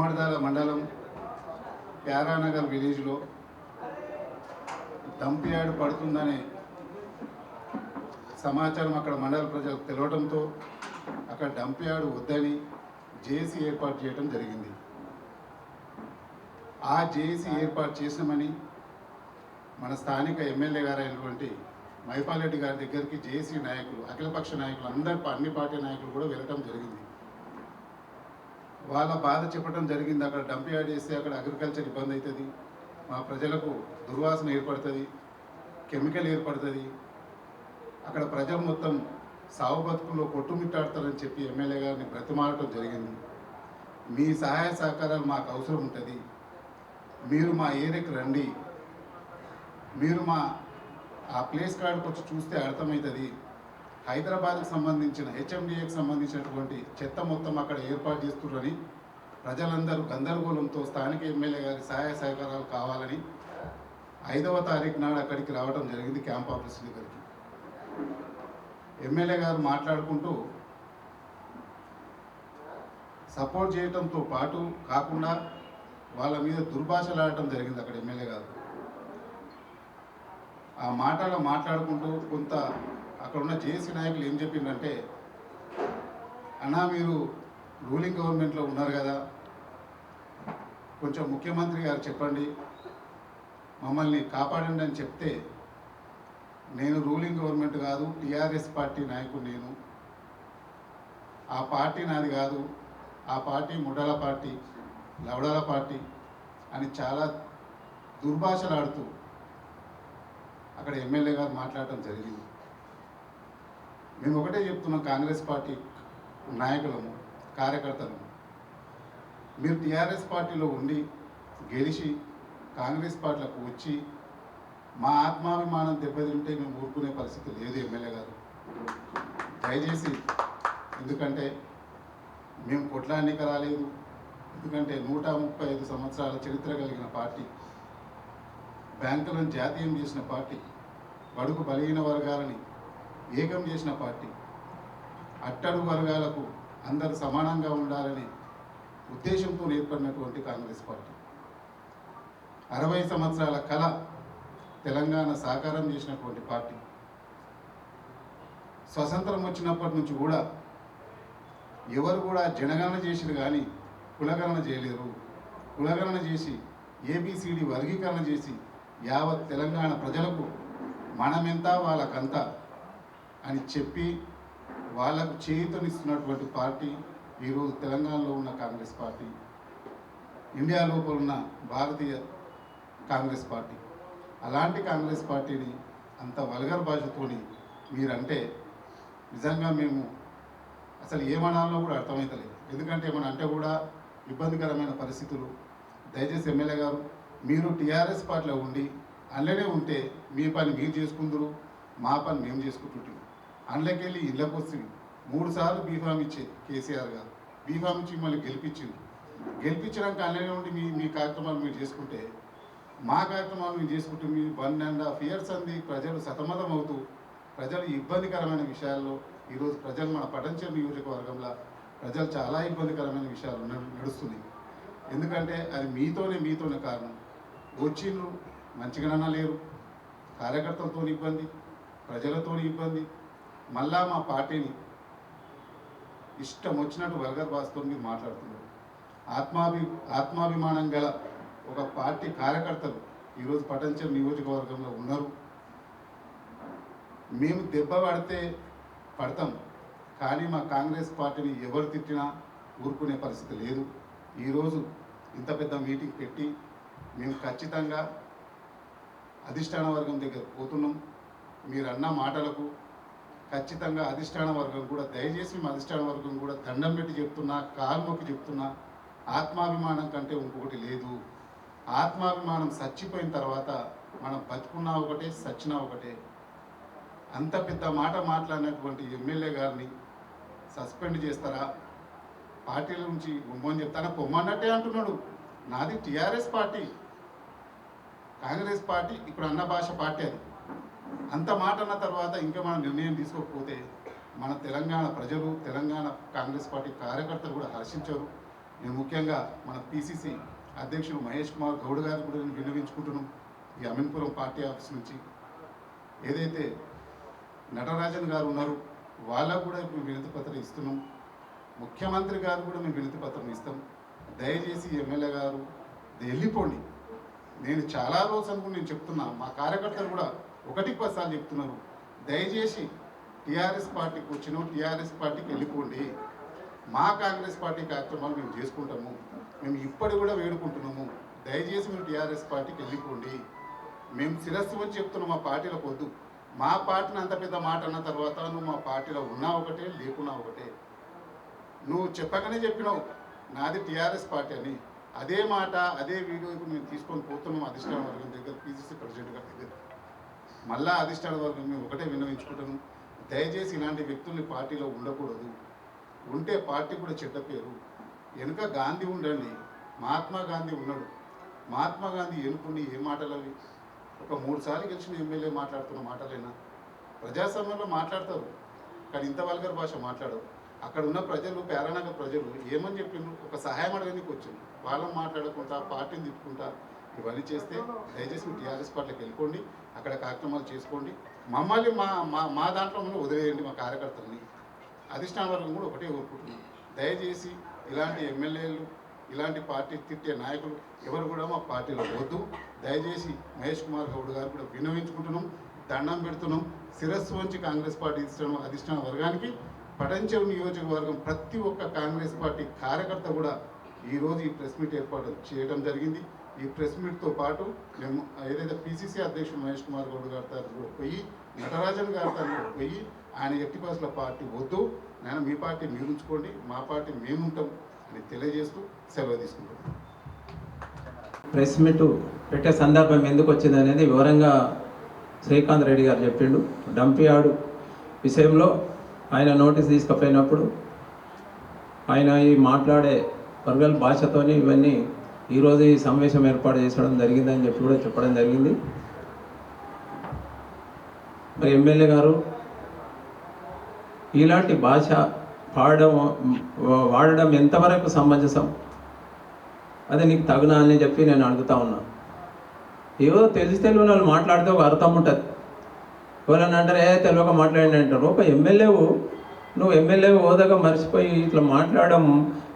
గుమ్మడిదాల మండలం ప్యారానగర్ విలేజ్లో దంపియాడు పడుతుందనే సమాచారం అక్కడ మండల ప్రజలకు తెలవడంతో అక్కడ డంపియాడు వద్దని జేసీ ఏర్పాటు చేయడం జరిగింది. ఆ జేసీ ఏర్పాటు చేసామని మన స్థానిక ఎమ్మెల్యే గారైనటువంటి అయినటువంటి మైపాలరెడ్డి గారి దగ్గరికి జేసీ నాయకులు అఖిలపక్ష నాయకులు అందరి అన్ని పార్టీ నాయకులు కూడా వెళ్ళటం జరిగింది. వాళ్ళ బాధ చెప్పడం జరిగింది. అక్కడ డంప్ యార్డ్ చేస్తే అక్కడ అగ్రికల్చర్ ఇబ్బంది అవుతుంది. మా ప్రజలకు దుర్వాసన ఏర్పడుతుంది. కెమికల్ ఏర్పడుతుంది. అక్కడ ప్రజలు మొత్తం సాగు బతుకుల్లో కొట్టుమిట్టాడతారని చెప్పి ఎమ్మెల్యే గారిని బ్రతిమాడటం జరిగింది. మీ సహాయ సహకారాలు మాకు అవసరం ఉంటుంది. మీరు మా ఏరియాకి రండి. మీరు మా ఆ ప్లేస్ కాడికి వచ్చి చూస్తే అర్థమవుతుంది. హైదరాబాద్కు సంబంధించిన హెచ్ఎండిఏకి సంబంధించినటువంటి చెత్త మొత్తం అక్కడ ఏర్పాటు చేస్తున్నారని ప్రజలందరూ గందరగోళంతో స్థానిక ఎమ్మెల్యే గారి సహాయ సహకారాలు కావాలని ఐదవ తారీఖు నాడు అక్కడికి రావడం జరిగింది క్యాంప్ ఆఫీస్ దగ్గరికి. ఎమ్మెల్యే గారు మాట్లాడుకుంటూ సపోర్ట్ చేయడంతో పాటు కాకుండా వాళ్ళ మీద దుర్భాషలాడటం జరిగింది అక్కడ ఎమ్మెల్యే గారు. ఆ మాటలో మాట్లాడుకుంటూ కొంత అక్కడ ఉన్న జేఏసీ నాయకులు ఏం చెప్పిందంటే అన్నా మీరు రూలింగ్ గవర్నమెంట్లో ఉన్నారు కదా. కొంచెం ముఖ్యమంత్రి గారు చెప్పండి. మమ్మల్ని కాపాడండి అని చెప్తే నేను రూలింగ్ గవర్నమెంట్ కాదు టీఆర్ఎస్ పార్టీ నాయకుడు నేను. ఆ పార్టీ నాది కాదు. ఆ పార్టీ ముడల పార్టీ లవడల పార్టీ అని చాలా దుర్భాషలాడుతూ అక్కడ ఎమ్మెల్యే గారు మాట్లాడటం జరిగింది. మేము ఒకటే చెప్తున్నాం కాంగ్రెస్ పార్టీ నాయకులము కార్యకర్తలము మీరు టీఆర్ఎస్ పార్టీలో ఉండి గెలిచి కాంగ్రెస్ పార్టీలకు వచ్చి మా ఆత్మాభిమానం దెబ్బతింటే మేము ఊరుకునే పరిస్థితి లేదు ఎమ్మెల్యే గారు. దయచేసి ఎందుకంటే మేము కొట్లాడికి రాలేదు. ఎందుకంటే నూట ముప్పై ఐదు సంవత్సరాల చరిత్ర కలిగిన పార్టీ బ్యాంకులను జాతీయం చేసిన పార్టీ బడుగు బలహీన వర్గాలని ఏకం చేసిన పార్టీ. అట్టడు వర్గాలకు అందరు సమానంగా ఉండాలని ఉద్దేశంతో ఏర్పడినటువంటి కాంగ్రెస్ పార్టీ. అరవై సంవత్సరాల కళ తెలంగాణ సాకారం చేసినటువంటి పార్టీ. స్వతంత్రం వచ్చినప్పటి నుంచి కూడా ఎవరు కూడా జనగణన చేసిరు కానీ కులగణన చేయలేరు. కులగణన చేసి ఏబిసిడి వర్గీకరణ చేసి యావత్ తెలంగాణ ప్రజలకు మనమెంత వాళ్ళకంతా అని చెప్పి వాళ్ళకు చేయితనిస్తున్నటువంటి పార్టీ ఈరోజు తెలంగాణలో ఉన్న కాంగ్రెస్ పార్టీ ఇండియా లోపల ఉన్న భారతీయ కాంగ్రెస్ పార్టీ. అలాంటి కాంగ్రెస్ పార్టీని అంత వల్గర్ భాషతోని మీరంటే నిజంగా మేము అసలు ఏమనాలో కూడా అర్థమవుతలేదు ఎందుకంటే ఏమన్నా అంటే కూడా ఇబ్బందికరమైన పరిస్థితులు. దయచేసి ఎమ్మెల్యే గారు మీరు టీఆర్ఎస్ పార్టీలో ఉండి అల్లనే ఉంటే మీ పని మీరు చేసుకుందరు మా పని మేము చేసుకుంటుంటాం అందులోకెళ్ళి ఇళ్ళకి వస్తుంది మూడు సార్లు బీఫామ్ ఇచ్చేది కేసీఆర్ గారు. బీఫామ్ ఇచ్చి మళ్ళీ గెలిపించింది గెలిపించడానికి అందులోనే ఉండి మీ మీ కార్యక్రమాలు మీరు చేసుకుంటే మా కార్యక్రమాలు మేము చేసుకుంటే మీ వన్ అండ్ హాఫ్ ఇయర్స్ అంది ప్రజలు సతమతం అవుతూ ప్రజలు ఇబ్బందికరమైన విషయాల్లో ఈరోజు ప్రజలు మన పటంచర్ నియోజకవర్గంలో ప్రజలు చాలా ఇబ్బందికరమైన విషయాలు నడుస్తుంది నడుస్తున్నాయి. ఎందుకంటే అది మీతోనే మీతోనే కారణం. వచ్చిండ్రు మంచిగానన్నా లేరు. కార్యకర్తలతో ఇబ్బంది ప్రజలతో ఇబ్బంది మళ్ళా మా పార్టీని ఇష్టం వచ్చినట్టు వల్గర్ భాషతో మీరు మాట్లాడుతున్నారు. ఆత్మాభి ఆత్మాభిమానం గల ఒక పార్టీ కార్యకర్తలు ఈరోజు పటంచర్ నియోజకవర్గంలో ఉన్నారు. మేము దెబ్బ పడితే పడతాం కానీ మా కాంగ్రెస్ పార్టీని ఎవరు తిట్టినా ఊరుకునే పరిస్థితి లేదు. ఈరోజు ఇంత పెద్ద మీటింగ్ పెట్టి మేము ఖచ్చితంగా అధిష్టాన వర్గం దగ్గర పోతున్నాం. మీరు అన్న మాటలకు ఖచ్చితంగా అధిష్టాన వర్గం కూడా దయచేసి మేము అధిష్టాన వర్గం కూడా దండం పెట్టి చెప్తున్నా కాల్మొక్కి చెప్తున్నా ఆత్మాభిమానం కంటే ఇంకొకటి లేదు. ఆత్మాభిమానం చచ్చిపోయిన తర్వాత మనం బతుకున్నా ఒకటే సచ్చినా ఒకటే. అంత పెద్ద మాట మాట్లాడినటువంటి ఎమ్మెల్యే గారిని సస్పెండ్ చేస్తారా? పార్టీల నుంచి పొమ్మని చెప్తారా పొమ్మన్నట్టే అంటున్నాడు. నాది టీఆర్ఎస్ పార్టీ. కాంగ్రెస్ పార్టీ ఇప్పుడు అన్న భాష పార్టీ అది. అంత మాట అన్న తర్వాత ఇంకా మనం నిర్ణయం తీసుకోకపోతే మన తెలంగాణ ప్రజలు తెలంగాణ కాంగ్రెస్ పార్టీ కార్యకర్తలు కూడా హర్షించరు. నేను ముఖ్యంగా మన పిసిసి అధ్యక్షుడు మహేష్ కుమార్ గౌడ్ గారిని కూడా నేను వినియోగించుకుంటున్నాం ఈ అమీన్పురం పార్టీ ఆఫీస్ నుంచి. ఏదైతే నటరాజన్ గారు ఉన్నారు వాళ్ళకు కూడా మేము వినతి పత్రం ఇస్తున్నాం. ముఖ్యమంత్రి గారు కూడా మేము వినతి పత్రం ఇస్తాం. దయచేసి ఎమ్మెల్యే గారు వెళ్ళిపోండి. నేను చాలా రోజు అనుకుని నేను చెప్తున్నా మా కార్యకర్తలు కూడా ఒకటి పదిసార్లు చెప్తున్నారు దయచేసి టీఆర్ఎస్ పార్టీకి కూర్చుని టీఆర్ఎస్ పార్టీకి వెళ్ళిపోండి. మా కాంగ్రెస్ పార్టీ కార్యక్రమాలు మేము చేసుకుంటాము. మేము ఇప్పటి కూడా వేడుకుంటున్నాము. దయచేసి మీరు టీఆర్ఎస్ పార్టీకి వెళ్ళిపోండి. మేము శిరస్సు వచ్చి చెప్తున్నాం మా పార్టీలకు వద్దు. మా పార్టీని అంత పెద్ద మాట అన్న తర్వాత నువ్వు మా పార్టీలో ఉన్నా ఒకటే లేకున్నా ఒకటే. నువ్వు చెప్పగానే చెప్పినావు నాది టీఆర్ఎస్ పార్టీ అని. అదే మాట అదే వీడియో ఇప్పుడు మేము తీసుకొని పోతున్నాం అధిష్టాన వర్గం దగ్గర పీసీసీ ప్రెసిడెంట్ గారి దగ్గర. మళ్ళా అధిష్టాన వర్గం మేము ఒకటే విన్నవించుకుంటాము దయచేసి ఇలాంటి వ్యక్తుల్ని పార్టీలో ఉండకూడదు. ఉంటే పార్టీ కూడా చెడ్డ పేరు. వెనుక గాంధీ ఉండండి. మహాత్మా గాంధీ ఉన్నాడు. మహాత్మా గాంధీ ఎన్నుకుని ఏ మాటలు అవి ఒక మూడు సార్లు గెలిచిన ఎమ్మెల్యే మాట్లాడుతున్న మాటలేనా? ప్రజాసభలో మాట్లాడతారు. కానీ ఇంత వల్గర్ భాష మాట్లాడరు. అక్కడ ఉన్న ప్రజలు పేరానగర్ ప్రజలు ఏమని చెప్పిండ్రు? ఒక సహాయం అడగడానికి వచ్చింది వాళ్ళని మాట్లాడకుండా పార్టీని తిప్పుకుంటా ఇవన్నీ చేస్తే దయచేసి మీ టీఆర్ఎస్ పార్టీకి వెళ్ళిపోండి. అక్కడ కార్యక్రమాలు చేసుకోండి. మమ్మల్ని మా మా మా దాంట్లో మనం వదిలేయండి మా కార్యకర్తల్ని. అధిష్టాన వర్గం కూడా ఒకటే కోరుకుంటున్నాం దయచేసి ఇలాంటి ఎమ్మెల్యేలు ఇలాంటి పార్టీ తిట్టే నాయకులు ఎవరు కూడా మా పార్టీలో వద్దు. దయచేసి మహేష్ కుమార్ గౌడ్ గారు కూడా వినవించుకుంటున్నాం దండం పెడుతున్నాం. శిరస్సు వంచి కాంగ్రెస్ పార్టీ ఇష్టం అధిష్టాన వర్గానికి పటంచెరు నియోజకవర్గం ప్రతి ఒక్క కాంగ్రెస్ పార్టీ కార్యకర్త కూడా ఈరోజు ఈ ప్రెస్ మీట్ ఏర్పాటు చేయడం జరిగింది. ఈ ప్రెస్ మీట్తో పాటు మేము ఏదైతే పిసిసి అధ్యక్షుడు మహేష్ కుమార్ గౌడ్ గారి తరఫు కూడా పోయి నటరాజన్ గారి తరఫు కూడా పోయి ఆయన ఎట్టి పాసుల పార్టీ వద్దు. నేను మీ పార్టీ మీరు ఉంచుకోండి మా పార్టీ మేము ఉంటాం అని తెలియజేస్తూ సెలవు తీసుకుంటాం ప్రెస్ మీట్ పెట్టే సందర్భం ఎందుకు వచ్చింది అనేది వివరంగా శ్రీకాంత్ రెడ్డి గారు చెప్పిండు. డంపియాడు విషయంలో ఆయన నోటీస్ తీసుకుపోయినప్పుడు ఆయన ఈ మాట్లాడే వర్గల్ భాషతోని ఇవన్నీ ఈరోజు ఈ సమావేశం ఏర్పాటు చేసుకోవడం జరిగిందని చెప్పి కూడా చెప్పడం జరిగింది. మరి ఎమ్మెల్యే గారు ఇలాంటి భాష పాడడం వాడడం ఎంతవరకు సమంజసం? అది నీకు తగునా అని చెప్పి నేను అడుగుతా ఉన్నా. ఏదో తెలిసి తెలియని వాళ్ళు మాట్లాడితే ఒక అర్థం ఉంటుంది. ఎవరన్నా అంటారు ఏ తెలియక మాట్లాడండి అంటారు. ఒక ఎమ్మెల్యేవు నువ్వు ఎమ్మెల్యే హోదాగా మర్చిపోయి ఇట్లా మాట్లాడడం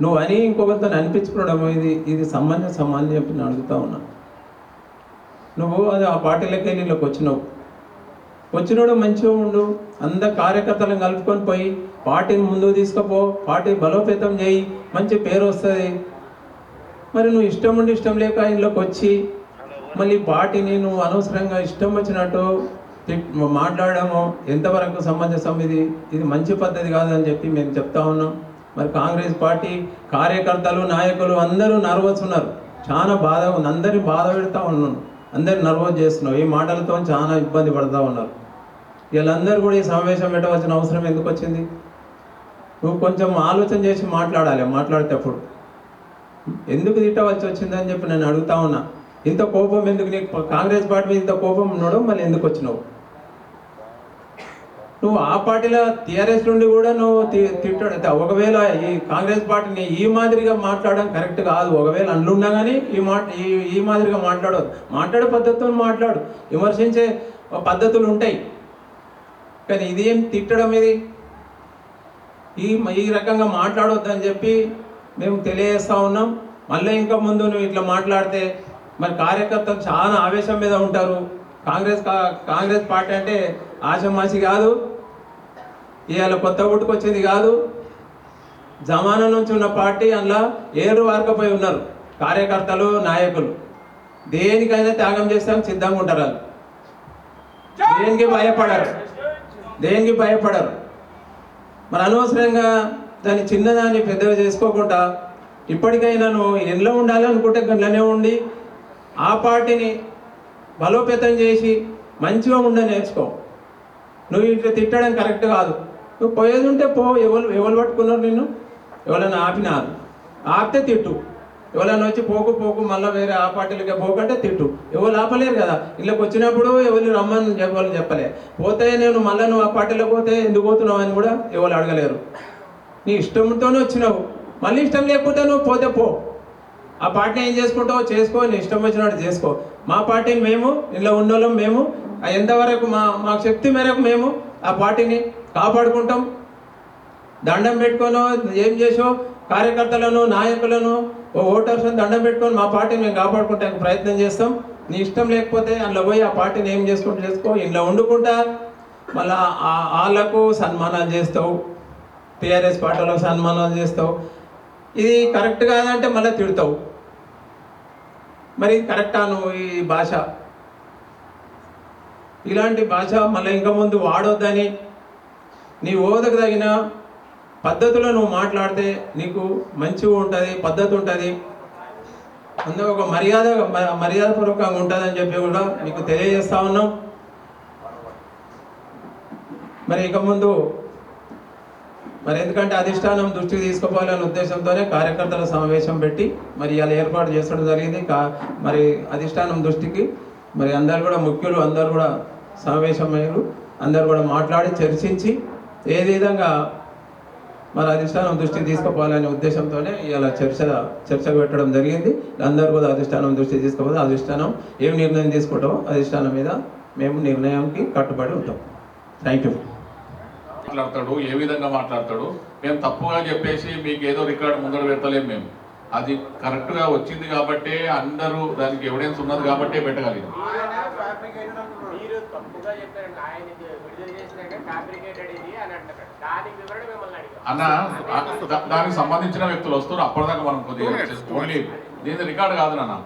నువ్వు అని ఇంకొకరితో అనిపించుకోవడం ఇది ఇది సమాన్య అని చెప్పి నేను అడుగుతా ఉన్నా. నువ్వు అది ఆ పార్టీలకి నీళ్ళకి వచ్చినావు. వచ్చినోడు మంచిగా ఉండు అందరు కార్యకర్తలను కలుపుకొని పోయి పార్టీని ముందుకు తీసుకుపో పార్టీ బలోపేతం చేయి మంచి పేరు వస్తుంది. మరి నువ్వు ఇష్టం ఉండి ఇష్టం లేక ఇంట్లోకి వచ్చి మళ్ళీ పార్టీని నువ్వు అనవసరంగా ఇష్టం వచ్చినట్టు తిట్- ఎంతవరకు సమంజసం ఇది? ఇది మంచి పద్ధతి కాదని చెప్పి మేము చెప్తా ఉన్నాం. మరి కాంగ్రెస్ పార్టీ కార్యకర్తలు నాయకులు అందరూ నర్వస్ ఉన్నారు. చాలా బాధ ఉంది. అందరినీ బాధ పెడతా ఉన్నాను అందరు నర్వస్ చేస్తున్నావు ఈ మాటలతో చాలా ఇబ్బంది పడతా ఉన్నారు. వీళ్ళందరూ కూడా ఈ సమావేశం పెట్టవలసిన అవసరం ఎందుకు వచ్చింది? నువ్వు కొంచెం ఆలోచన చేసి మాట్లాడాలి. మాట్లాడేటప్పుడు ఎందుకు తిట్టవలసి వచ్చిందని చెప్పి నేను అడుగుతా ఉన్నా. ఇంత కోపం ఎందుకు నీకు? కాంగ్రెస్ పార్టీ మీద ఇంత కోపం ఉండడం మళ్ళీ ఎందుకు వచ్చినావు? నువ్వు ఆ పార్టీలో టీఆర్ఎస్ నుండి కూడా నువ్వు తి- తిట్టాడు. ఒకవేళ ఈ కాంగ్రెస్ పార్టీని ఈ మాదిరిగా మాట్లాడడం కరెక్ట్ కాదు. ఒకవేళ అందులో కానీ ఈ మాట ఈ ఈ మాదిరిగా మాట్లాడదు మాట్లాడే పద్ధతితో మాట్లాడు. విమర్శించే పద్ధతులు ఉంటాయి. కానీ ఇది ఏం తిట్టడం ఇది? ఈ ఈ రకంగా మాట్లాడొద్దని చెప్పి మేము తెలియజేస్తా ఉన్నాం. మళ్ళీ ఇంకా ముందు నువ్వు ఇట్లా మాట్లాడితే మరి కార్యకర్తలు చాలా ఆవేశం మీద ఉంటారు. కాంగ్రెస్ కా- కాంగ్రెస్ పార్టీ అంటే ఆశమాసి కాదు. ఇవాళ కొత్త పుట్టుకొచ్చింది కాదు. జమానా నుంచి ఉన్న పార్టీ అందులో ఏరు వారకపోయి ఉన్నారు. కార్యకర్తలు నాయకులు. దేనికైనా త్యాగం చేస్తాం సిద్ధంగా ఉంటారు వాళ్ళు. దేనికి భయపడరు? దేనికి భయపడరు? మరి అనవసరంగా దాన్ని చిన్నదాన్ని పెద్దగా చేసుకోకుండా ఇప్పటికైనా నువ్వు ఉండాలి అనుకుంటే గంటలోనే ఉండి ఆ పార్టీని బలోపేతం చేసి మంచిగా ఉండ నేర్చుకో. నువ్వు ఇట్లా తిట్టడం కరెక్ట్ కాదు. నువ్వు పోయేది ఉంటే పో. ఎవరు ఎవరు పట్టుకున్నారు నిన్ను? ఎవరైనా ఆపినారు? ఆపితే తిట్టు. ఎవరైనా వచ్చి పోకు పోకు మళ్ళీ వేరే ఆ పార్టీలకే పోకంటే తిట్టు. ఎవరు ఆపలేరు కదా. ఇళ్ళకి వచ్చినప్పుడు ఎవరు రమ్మని ఎవరు చెప్పలే. పోతే నేను మళ్ళీ నువ్వు ఆ పార్టీలో పోతే ఎందుకు పోతున్నావు అని కూడా ఎవరు అడగలేరు. నీ ఇష్టంతోనే వచ్చినావు. మళ్ళీ ఇష్టం లేకపోతే నువ్వు పోతే పో. ఆ పార్టీ ఏం చేసుకుంటావో చేసుకో. నీ ఇష్టం వచ్చినట్టు చేసుకో. మా పార్టీని మేము ఇంట్లో ఉన్నోళ్ళం మేము ఎంతవరకు మా మాకు శక్తి మేరకు మేము ఆ పార్టీని కాపాడుకుంటాం. దండం పెట్టుకోనో ఏం చేసో కార్యకర్తలను నాయకులను ఓ ఓటర్స్ దండం పెట్టుకొని మా పార్టీని మేము కాపాడుకుంటానికి ప్రయత్నం చేస్తాం. నీ ఇష్టం లేకపోతే అందులో పోయి ఆ పార్టీని ఏం చేసుకుంటూ చేసుకో? ఇంట్లో వండుకుంటా. మళ్ళా వాళ్ళకు సన్మానాలు చేస్తావు. టీఆర్ఎస్ పార్టీలో సన్మానాలు చేస్తావు. ఇది కరెక్ట్ కాదంటే మళ్ళీ తిడతావు. మరి కరెక్టా నువ్వు ఈ భాష? ఇలాంటి భాష మళ్ళీ ఇంకా ముందు వాడొద్దని నీ ఓదకు తగిన పద్ధతిలో నువ్వు మాట్లాడితే నీకు మంచిగా ఉంటుంది పద్ధతి ఉంటుంది. అందులో ఒక మర్యాద మ- మర్యాదపూర్వకంగా ఉంటుందని చెప్పి కూడా మీకు తెలియజేస్తా ఉన్నాం. మరి ఇక ముందు మరి ఎందుకంటే అధిష్టానం దృష్టికి తీసుకుపోవాలనే ఉద్దేశంతోనే కార్యకర్తల సమావేశం పెట్టి మరి ఇలా ఏర్పాటు చేసడం జరిగింది. కా మరి అధిష్టానం దృష్టికి మరి అందరు కూడా ముఖ్యులు అందరు కూడా సమావేశమయ్యారు. అందరు కూడా మాట్లాడి చర్చించి ఏ విధంగా మరి అధిష్టానం దృష్టికి తీసుకుపోవాలనే ఉద్దేశంతోనే ఇలా చర్చ చర్చ పెట్టడం జరిగింది. అందరూ కూడా అధిష్టానం దృష్టికి తీసుకుపోతే అధిష్టానం ఏం నిర్ణయం తీసుకుంటామో అధిష్టానం మీద మేము నిర్ణయానికి కట్టుబడి ఉంటాం. థ్యాంక్ యూ మాట్లాడతాడు ఏ విధంగా మాట్లాడతాడు? మేము తప్పుగా చెప్పేసి మీకు ఏదో రికార్డు ముందర పెట్టలేము మేము. అది కరెక్ట్గా వచ్చింది కాబట్టి అందరూ దానికి ఎవిడెన్స్ ఉన్నది కాబట్టి అడిగాం. అన్న దానికి సంబంధించిన వ్యక్తులు వస్తారు. అప్పటిదాకా మనం కొద్దిగా ఓన్లీ దీని రికార్డు కాదు నాన్న.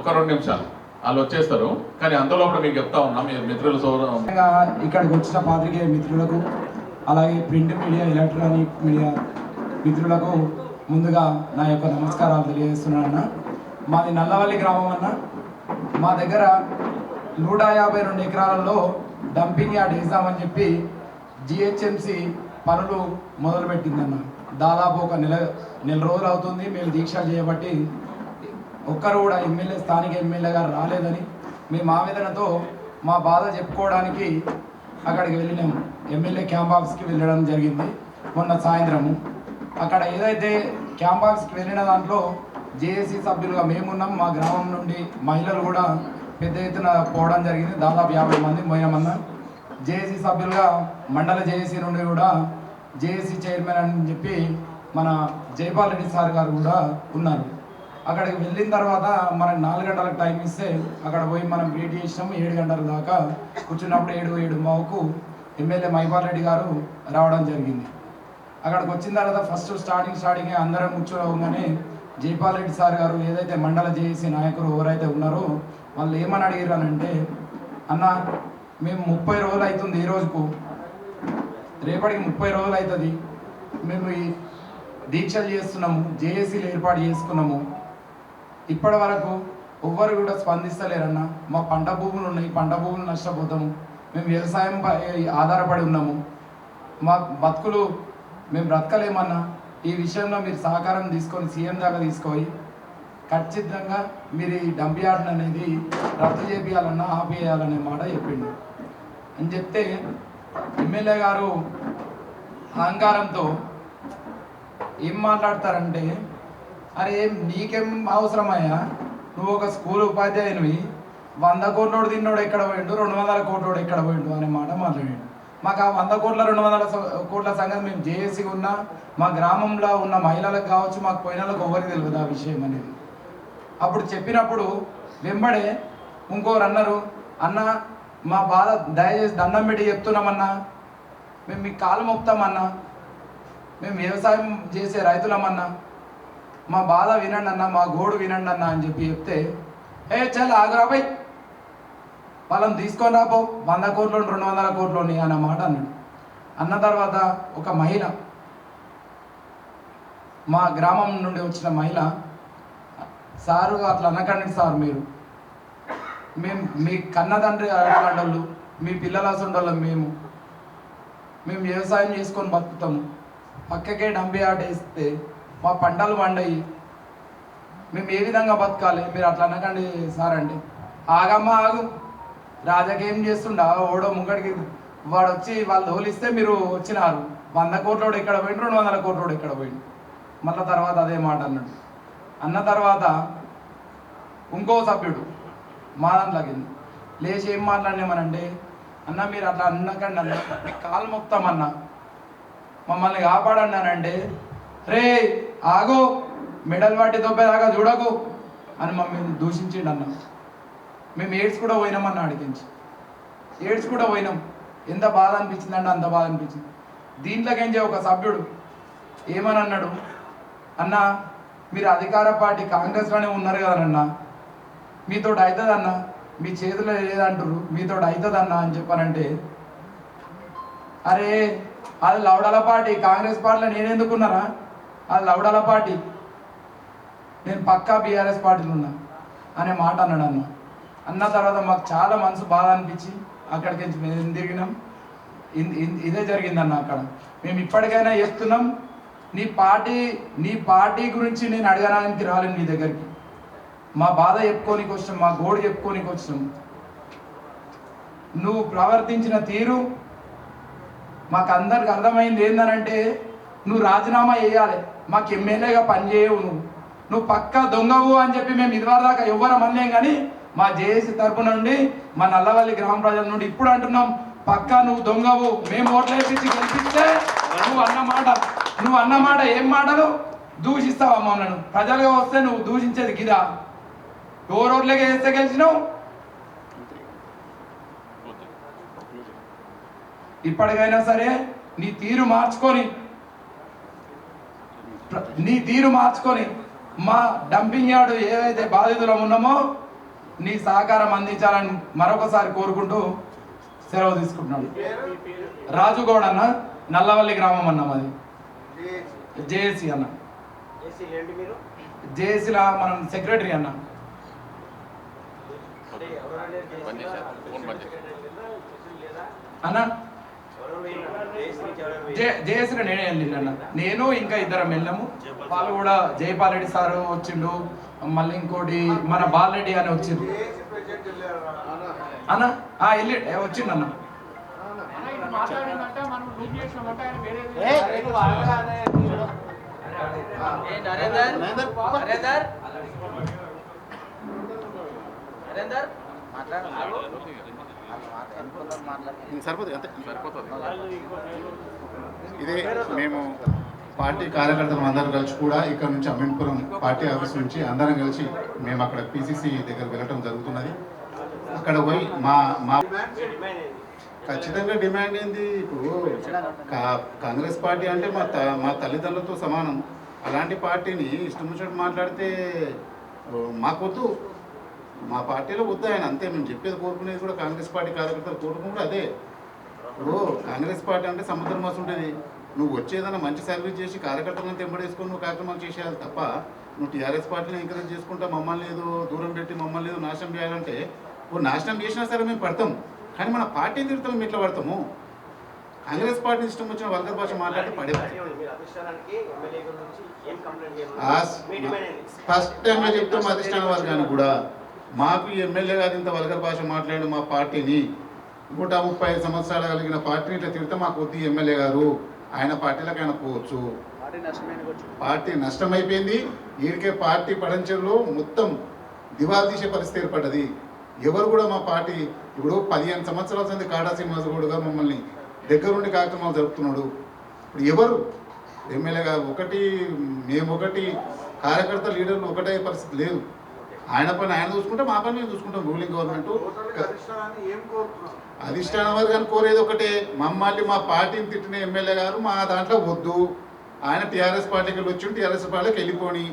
ఒక రెండు నిమిషాలు. వాళ్ళు వచ్చేస్తారు. కానీ అంతలో మీకు చెప్తా ఉన్నా. మీ మిత్రుల సౌర ఇక్కడికి వచ్చిన పాత్రికేయ మిత్రులకు అలాగే ప్రింట్ మీడియా ఎలక్ట్రానిక్ మీడియా మిత్రులకు ముందుగా నా యొక్క నమస్కారాలు తెలియజేస్తున్నాను అన్న. మాది నల్లవల్లి గ్రామం అన్న. మా దగ్గర నూట యాభై రెండు ఎకరాలలో డంపింగ్ యార్డ్ వేసామని చెప్పి జిహెచ్ఎంసి పనులు మొదలుపెట్టిందన్న దాదాపు ఒక నెల నెల రోజులు అవుతుంది. మేము దీక్ష చేయబట్టి ఒక్కరు కూడా ఎమ్మెల్యే స్థానిక ఎమ్మెల్యే గారు రాలేదని మేము ఆవేదనతో మా బాధ చెప్పుకోవడానికి అక్కడికి వెళ్ళినాము ఎమ్మెల్యే క్యాంప్ ఆఫీస్కి వెళ్ళడం జరిగింది మొన్న సాయంత్రము. అక్కడ ఏదైతే క్యాంప్ ఆఫీస్కి వెళ్ళిన దాంట్లో జేఏసీ సభ్యులుగా మేమున్నాం. మా గ్రామం నుండి మహిళలు కూడా పెద్ద ఎత్తున పోవడం జరిగింది. దాదాపు యాభై మంది పోయినామన్నా. జేఏసీ సభ్యులుగా మండల జేఏసీ నుండి కూడా జేఏసీ చైర్మన్ అని చెప్పి మన జైపాల్ రెడ్డి సార్ గారు కూడా ఉన్నారు. అక్కడికి వెళ్ళిన తర్వాత మనకి నాలుగు గంటలకు టైం ఇస్తే అక్కడ పోయి మనం వెయిట్ చేసినాం ఏడు గంటల దాకా కూర్చున్నప్పుడు ఏడు ఏడు మావుకు ఎమ్మెల్యే మైపాల్ రెడ్డి గారు రావడం జరిగింది. అక్కడికి వచ్చిన తర్వాత ఫస్ట్ స్టార్టింగ్ స్టార్టింగ్ అందరం కూర్చోగానే జైపాల్ రెడ్డి సార్ గారు ఏదైతే మండల జేఏసీ నాయకులు ఎవరైతే ఉన్నారో వాళ్ళు ఏమని అడిగారు అని అంటే అన్న మేము ముప్పై రోజులు అవుతుంది ఈ రోజుకు. రేపటికి ముప్పై రోజులు అవుతుంది. మేము ఈ దీక్షలు చేస్తున్నాము జేఏసీలు ఏర్పాటు చేసుకున్నాము. ఇప్పటి వరకు ఎవ్వరు కూడా స్పందిస్తలేరన్న. మా పంట భూములు ఉన్నాయి పంట భూములు నష్టపోతాము. మేము వ్యవసాయం ఆధారపడి ఉన్నాము. మా బతుకులు మేము బ్రతకలేమన్నా. ఈ విషయంలో మీరు సహకారం తీసుకొని సీఎం దాకా తీసుకొని ఖచ్చితంగా మీరు ఈ డంప్ యార్డ్ అనేది రద్దు చేపియాలన్నా ఆపేయాలనే మాట చెప్పిండు. అని చెప్తే ఎమ్మెల్యే గారు అహంకారంతో ఏం మాట్లాడతారంటే అరే నీకేం అవసరమయ్యా? నువ్వు ఒక స్కూల్ ఉపాధ్యాయునివి. వంద కోట్లోడు తిన్నోడు ఎక్కడ పోయిండు? రెండు వందల కోట్లోడు ఎక్కడ పోయిండు? అనే మాట మాట్లాడాడు. మాకు ఆ వంద కోట్ల రెండు వందల కోట్ల సంగతి మేము జేఏసీ ఉన్నా మా గ్రామంలో ఉన్న మహిళలకు కావచ్చు మాకు పోయిన ఎవరికి తెలియదు ఆ విషయం అనేది. అప్పుడు చెప్పినప్పుడు వెంబడే ఇంకోరు అన్నారు అన్న మా బాధ దయచేసి దండం పెట్టి చెప్తున్నామన్నా మేము మీ కాలు మొప్తామన్నా మేము వ్యవసాయం చేసే రైతులమన్నా మా బాధ వినండి అన్న మా గోడు వినండి అన్న అని చెప్పి చెప్తే ఏ చల్ ఆగురాబాయ్ వాళ్ళని తీసుకొని రాపో వంద కోట్లు రెండు వందల కోట్లు అన్న మాట అన్నాడు. అన్న తర్వాత ఒక మహిళ మా గ్రామం నుండి వచ్చిన మహిళ సారు అట్లా అనకండి సార్ మీరు. మేము మీ కన్నతండ్రి అలాంటి మీ పిల్లల అసంటోళ్ళం మేము. మేము వ్యవసాయం చేసుకొని బతుకుతాము. పక్కకే డంబి ఆట వేస్తే మా పంటలు పండాయి. మేము ఏ విధంగా బతకాలి? మీరు అట్లా అనకండి సార్ అంటే ఆగమ్మా ఆగు. రాజకీయం చేస్తుండా? ఓడో ముంగడికి వాడు వచ్చి వాళ్ళు తోలిస్తే మీరు వచ్చినారు. వంద కోట్లోడు ఇక్కడ పోయిండు? రెండు వందల కోట్లోడు ఇక్కడ పోయిండు? మళ్ళీ తర్వాత అదే మాట అన్నాడు. అన్న తర్వాత ఇంకో సభ్యుడు మా దాంట్లోకి లేచి ఏం మాట్లాడినామనంటే అన్న మీరు అట్లా అన్నకండి అన్న. కాలు కాలు మొక్తామన్నా మమ్మల్ని కాపాడన్నానంటే రే ఆగు మెడల్ వాటి దొబ్బేదాకా చూడకు అని మమ్మల్ని దూషించిండు అన్న. మేము ఏడ్స్ కూడా పోయినామన్న అడిగించి ఏడ్స్ కూడా పోయినాం. ఎంత బాధ అనిపించిందంటే అంత బాధ అనిపించింది. దీంట్లోకేంచి ఒక సభ్యుడు? ఏమని అన్నాడు? అన్న మీరు అధికార పార్టీ కాంగ్రెస్లోనే ఉన్నారు కదనన్న మీతో అవుతుందన్న మీ చేతిలో లేదంటారు మీతో అవుతుందన్న అని చెప్పానంటే అరే అది లౌడల పార్టీ. కాంగ్రెస్ పార్టీలో నేను ఎందుకున్నారా అది లౌడాల పార్టీ. నేను పక్కా బీఆర్ఎస్ పార్టీలో ఉన్నా అనే మాట అన్నాడు అన్న. అన్న తర్వాత మాకు చాలా మనసు బాధ అనిపించి అక్కడికి మేము తిరిగినాం? ఇదే జరిగిందన్న అక్కడ. మేము ఇప్పటికైనా చేస్తున్నాం. నీ పార్టీ నీ పార్టీ గురించి నేను అడగడానికి రాలేను నీ దగ్గరికి. మా బాధ చెప్పుకోనికి వచ్చాం మా గోడు చెప్పుకోనికి వచ్చాం. నువ్వు ప్రవర్తించిన తీరు మాకు అందరికి అర్థమైంది ఏందనంటే నువ్వు రాజీనామా చేయాలి. మాకు ఎమ్మెల్యేగా పనిచేయవు నువ్వు. నువ్వు పక్కా దొంగవు అని చెప్పి మేము ఇదివరదాకా ఎవ్వరం అనలేం కానీ మా జేఏసీ తరపు నుండి మా నల్లవల్లి గ్రామ ప్రజల నుండి ఇప్పుడు అంటున్నాం పక్కా నువ్వు దొంగవు. మేము ఓట్లేపించి గెలిపిస్తే నువ్వు అన్న మాట నువ్వు అన్న మాట ఏం మాటలు? దూషిస్తావు మమ్మల్ని? ప్రజలుగా వస్తే నువ్వు దూషించేది గిదా? ఎవరోట్లకే వేస్తే గెలిచినావు? ఇప్పటికైనా సరే నీ తీరు మార్చుకొని నీ తీరు మార్చుకొని మా డంపింగ్ యార్డ్ ఏవైతే బాధితులం ఉన్నామో నీ సహకారం అందించాలని మరొకసారి కోరుకుంటూ సెలవు తీసుకుంటున్నాడు రాజుగౌడ్ అన్న నల్లవల్లి గ్రామం అన్న మాది. జేఏసీ అన్న. జేఏసీలా మనం సెక్రటరీ అన్న. అన్న ఎవరు ఏసీ నుంచి ఎవరు జే జేఏసీలో నేనే వెళ్ళిండు అన్న నేను ఇంకా ఇద్దరం వెళ్ళాము. వాళ్ళు కూడా జైపాల్ రెడ్డి సారు వచ్చిండు. మళ్ళీ ఇంకోటి మన బాలరెడ్డి అని వచ్చిండు. అన్న ఆ, వెళ్ళి వచ్చిండు అన్న. నరేందర్ సరిపోతుంది అంతే సరిపోతుంది. ఇదే మేము పార్టీ కార్యకర్తలు అందరం కలిసి కూడా ఇక్కడ నుంచి అమీన్పురం పార్టీ ఆఫీస్ నుంచి అందరం కలిసి మేము అక్కడ పిసిసి దగ్గర వెళ్ళటం జరుగుతున్నది. అక్కడ పోయి మా మా ఖచ్చితంగా డిమాండ్ ఏంది? ఇప్పుడు కాంగ్రెస్ పార్టీ అంటే మా మా తల్లిదండ్రులతో సమానం. అలాంటి పార్టీని ఇష్టం వచ్చినట్టు మాట్లాడితే మాకొద్దు. మా పార్టీలో వద్దు ఆయన అంతే. మేము చెప్పేది కోరుకునేది కూడా కాంగ్రెస్ పార్టీ కార్యకర్తలు కోరుకుని కూడా అదే. ఇప్పుడు కాంగ్రెస్ పార్టీ అంటే సముద్రం మస్తు ఉంటుంది. నువ్వు వచ్చేదన్నా మంచి సర్వీస్ చేసి కార్యకర్తలను తెంబడేసుకొని నువ్వు కార్యక్రమాలు చేసేయాలి తప్ప నువ్వు టీఆర్ఎస్ పార్టీని ఎంకరేజ్ చేసుకుంటా మమ్మల్ని ఏదో దూరం పెట్టి మమ్మల్ని ఏదో నాశనం చేయాలంటే ఓ నాశనం చేసినా సరే మేము పడతాం. కానీ మన పార్టీని తిరుగుతాం మేము ఇట్లా పడతాము? కాంగ్రెస్ పార్టీ ఇష్టం వచ్చిన వర్గ భాష మాట్లాడితే పడే మీరు అధిష్టానానికి ఎమ్మెల్యే నుంచి ఏం కంప్లైంట్ ఆ చేయాలి మీ డిమాండ్ ఏంటి స్పష్టంగా చెప్తాం అధిష్టాన వర్గానికి కూడా. మాకు ఎమ్మెల్యే గారు ఇంత వల్గర్ భాష మాట్లాడి మా పార్టీని నూట ముప్పై ఐదు సంవత్సరాలు కలిగిన పార్టీని ఇట్లా తిరిగితే మాకు వద్దు ఎమ్మెల్యే గారు. ఆయన పార్టీలకు ఆయన పోవచ్చు. పార్టీ నష్టమైపోయింది. ఈడికే పార్టీ పడంచెల్లో మొత్తం దివాలా తీసే పరిస్థితి ఏర్పడ్డది. ఎవరు కూడా మా పార్టీ ఇప్పుడు పదిహేను సంవత్సరాల సంది కాడా శ్రీనివాస గౌడ్ గారు మమ్మల్ని దగ్గరుండి కార్యక్రమాలు జరుపుతున్నాడు. ఇప్పుడు ఎవరు? ఎమ్మెల్యే గారు ఒకటి మేము ఒకటి కార్యకర్త లీడర్లు ఒకటే పరిస్థితి లేదు. ఆయన పని ఆయన చూసుకుంటే మా పని మేము చూసుకుంటాం. రూలింగ్ గవర్నమెంట్ అధిష్టాన కానీ కోరేది ఒకటే మమ్మల్ని మా పార్టీని తిట్టిన ఎమ్మెల్యే గారు మా దాంట్లో వద్దు. ఆయన టీఆర్ఎస్ పార్టీకి వెళ్ళి వచ్చి టీఆర్ఎస్ పార్టీకి వెళ్ళిపోని.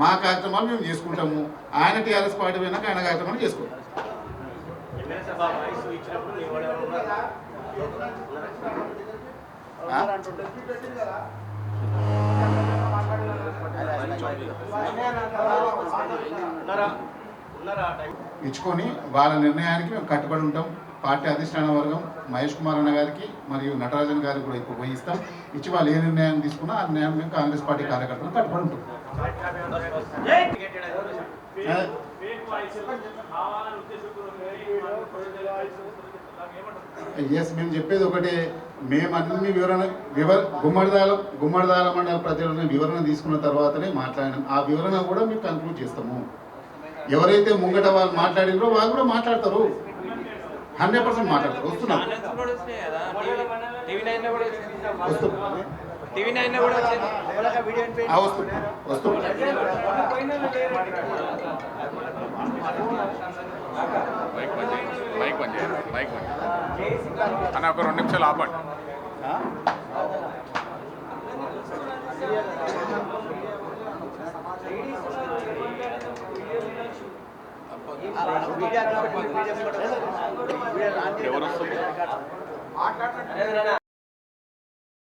మా కార్యక్రమాలు మేము చేసుకుంటాము. ఆయన టీఆర్ఎస్ పార్టీ పోయినాక ఆయన కార్యక్రమాలు చేసుకుంటాం. ఇచ్చినప్పుడు ఇచ్చుకొని వాళ్ళ నిర్ణయానికి మేము కట్టుబడి ఉంటాం పార్టీ అధిష్టాన వర్గం మహేష్ కుమార్ అన్న గారికి మరియు నటరాజన్ గారికి కూడా ఇప్పుడు పోయిస్తాం ఇచ్చి వాళ్ళు ఏ నిర్ణయం తీసుకున్నా ఆ నిర్ణయం మేము కాంగ్రెస్ పార్టీ కార్యకర్తలు కట్టుబడి ఉంటాం? ఎస్ మేము చెప్పేది ఒకటే. మేము అన్ని వివరణ వివర గుమ్మడిదాలం గుమ్మడిదాల మండల ప్రజలను వివరణ తీసుకున్న తర్వాతనే మాట్లాడినాం. ఆ వివరణ కూడా మేము కంక్లూడ్ చేస్తాము. ఎవరైతే ముంగట వాళ్ళు మాట్లాడినరో వాళ్ళు కూడా మాట్లాడతారు. హండ్రెడ్ పర్సెంట్ మాట్లాడతారు. వస్తున్నాం. మైక్ బంద్ చేయాలి మైక్ బంద్ అని ఒక రెండు నిమిషాలు ఆపండి. ఎవరు వస్తుంది